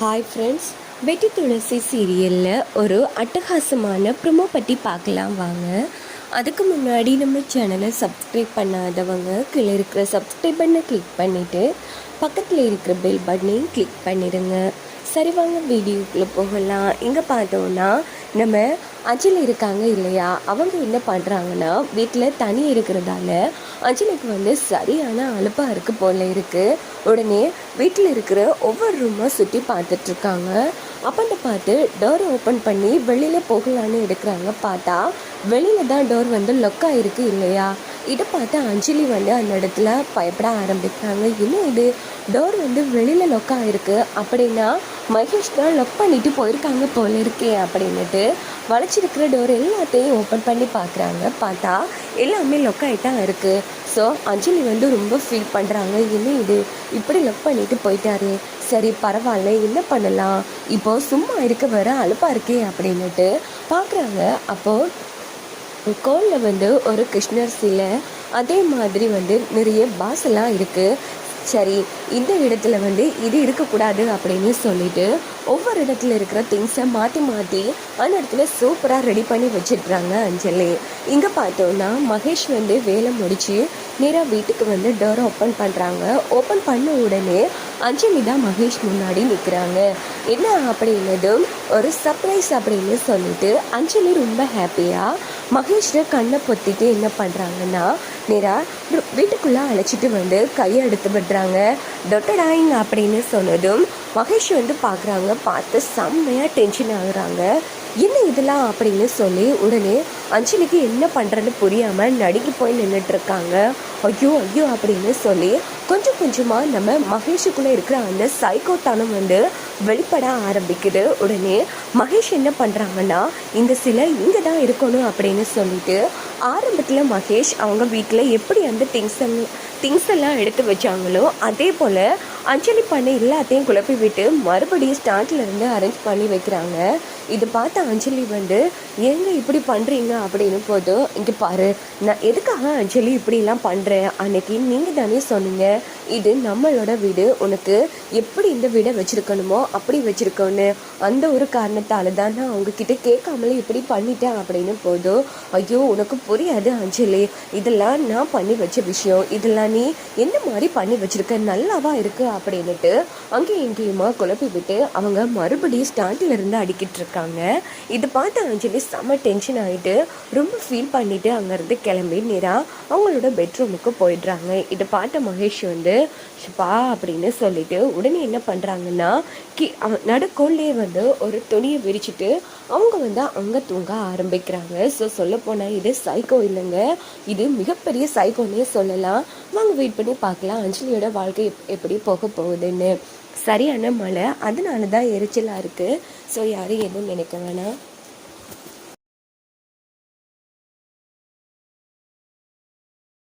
Hi friends வெட்டி துளசி சீரியலில் ஒரு அட்டகாசமான ப்ரொமோ பற்றி பார்க்கலாம் வாங்க. அதுக்கு முன்னாடி நம்ம சேனலை சப்ஸ்கிரைப் பண்ணாதவங்க கீழே இருக்கிற சப்ஸ்கிரைப் பண்ணை கிளிக் பண்ணிவிட்டு பக்கத்தில் இருக்கிற பெல் பட்டனையும் கிளிக் பண்ணிடுங்க. சரி வாங்க வீடியோக்குள்ளே போகலாம். இங்கே பார்த்தோன்னா நம்ம அஜில் இருக்காங்க இல்லையா? அவங்க என்ன பண்ணுறாங்கன்னா வீட்டில் தனி இருக்கிறதால அஜிலுக்கு வந்து சரியான அலுப்பாக இருக்கு போல இருக்குது உடனே வீட்டில் இருக்கிற ஒவ்வொரு ரூமாக சுற்றி பார்த்துட்ருக்காங்க அப்பன்னு பார்த்து டோர் ஓப்பன் பண்ணி வெளியில் போகலான்னு எடுக்கிறாங்க. பார்த்தா வெளியில் தான் டோர் வந்து லொக்காக இருக்குது இல்லையா? இதை பார்த்து அஞ்சலி வந்து அந்த இடத்துல பயப்பட ஆரம்பிக்கிறாங்க. என்ன இது? டோர் வந்து வெளியில் லொக் ஆகிருக்கு அப்படின்னா மகேஷ் தான் லொக் பண்ணிட்டு போயிருக்காங்க போல இருக்கே அப்படின்னுட்டு வளைச்சிருக்கிற டோர் எல்லாத்தையும் ஓப்பன் பண்ணி பார்க்குறாங்க. பார்த்தா எல்லாமே லொக் ஆகிட்டான் இருக்குது ஸோ அஞ்சலி வந்து ரொம்ப ஃபீல் பண்ணுறாங்க என்ன இது? இப்படி லொக் பண்ணிட்டு போயிட்டாரு. சரி பரவாயில்ல. என்ன பண்ணலாம்? இப்போது சும்மா இருக்க வர அலுப்பாக இருக்கே அப்படின்னுட்டு பார்க்குறாங்க. அப்போது கோலில் வந்து ஒரு கிருஷ்ணர் சிலை அதே மாதிரி வந்து நிறைய பாசெல்லாம் இருக்குது சரி இந்த இடத்துல வந்து இது இருக்கக்கூடாது அப்படின்னு சொல்லிட்டு ஒவ்வொரு இடத்துல இருக்கிற திங்ஸை மாற்றி மாற்றி அந்த இடத்துல சூப்பராக ரெடி பண்ணி வச்சிடுறாங்க அஞ்சலி. இங்கே பார்த்தோன்னா மகேஷ் வந்து வேலை முடித்து நேராக வீட்டுக்கு வந்து டோரை ஓப்பன் பண்ணுறாங்க ஓப்பன் பண்ண உடனே அஞ்சலி தான் மகேஷ் முன்னாடி நிற்கிறாங்க என்ன அப்படின்னதும் ஒரு சர்ப்ரைஸ் அப்படின்னு சொல்லிட்டு அஞ்சலி ரொம்ப ஹாப்பியாக மகேஷை கண்ணை பொத்திட்டு என்ன பண்ணுறாங்கன்னா நேராக வீட்டுக்குள்ளே அழைச்சிட்டு வந்து கையை எடுத்து விடுறாங்க. டொட்டடாயிங் அப்படின்னு சொன்னதும் மகேஷ் வந்து பார்க்குறாங்க பார்த்து செம்மையாக டென்ஷன் ஆகுறாங்க. என்ன இதெல்லாம்? அப்படின்னு சொல்லி உடனே அஞ்சலிக்கு என்ன பண்ணுறதுன்னு புரியாமல் நடுங்கி போய் நின்றுட்டுருக்காங்க ஐயோ ஐயோ அப்படின்னு சொல்லி கொஞ்சம் கொஞ்சமாக நம்ம மகேஷுக்குள்ளே இருக்கிற அந்த சைக்கோட்டானம் வந்து வெளிப்பட ஆரம்பிக்குது. உடனே மகேஷ் என்ன பண்ணுறாங்கன்னா இந்த சிலை இங்கே தான் இருக்கணும் அப்படின்னு சொல்லிட்டு ஆரம்பத்தில் மகேஷ் அவங்க வீட்டில் எப்படி அந்த திங்ஸ் திங்ஸ் எல்லாம் எடுத்து வச்சாங்களோ அதே போல் அஞ்சலி பண்ண எல்லாத்தையும் குழப்பி விட்டு மறுபடியும் ஸ்டார்ட்லேருந்து அரேஞ்ச் பண்ணி வைக்கிறாங்க. இது பார்த்த அஞ்சலி வந்து எங்கே இப்படி பண்ணுறீங்க அப்படின்னு போதும் இங்கே பாரு நான் எதுக்காக அஞ்சலி இப்படிலாம் பண்ணுறேன் அன்னைக்கு நீங்கள் தானே சொன்னீங்க இது நம்மளோட வீடு உனக்கு எப்படி இந்த வீடை வச்சுருக்கணுமோ அப்படி வச்சுருக்கோன்னு. அந்த ஒரு காரணத்தால் தான் நான் அவங்கக்கிட்ட கேட்காமலே இப்படி பண்ணிட்டேன் அப்படின்னு போதும் ஐயோ உனக்கு புரியாது அஞ்சலி இதெல்லாம் நான் பண்ணி வச்ச விஷயம் இதெல்லாம் நீ என்ன மாதிரி பண்ணி வச்சிருக்க? நல்லாவா இருக்குது அப்படின்னுட்டு அங்கேயும் இங்கேயுமா குழப்பி விட்டு அவங்க மறுபடியும் ஸ்டார்டில் இருந்து அடிக்கிட்டு இருக்காங்க. இது பார்த்து அஞ்சலி செம்ம டென்ஷன் ஆகிட்டு ரொம்ப ஃபீல் பண்ணிட்டு அங்கேருந்து கிளம்பி நேராக அவங்களோட பெட்ரூமுக்கு போயிடுறாங்க. இதை பார்த்த மகேஷ் வந்து பா அப்படின்னு சொல்லிட்டு உடனே என்ன பண்ணுறாங்கன்னா கி நடுக்கோல்லே வந்து ஒரு துணியை விரிச்சிட்டு அவங்க வந்து அங்கே தூங்க ஆரம்பிக்கிறாங்க. ஸோ சொல்ல போனால் இது சைக்கோ இல்லைங்க. இது மிகப்பெரிய சைக்கோன்னே சொல்லலாம். வாங்க வெயிட் பண்ணி பார்க்கலாம். அஞ்சலியோட வாழ்க்கை எப்படி போக போகுதுன்னு சரியான மழை அதனால தான் எரிச்சலாக இருக்குது ஸோ யாரும் எதுவும் நினைக்க வேணாம்.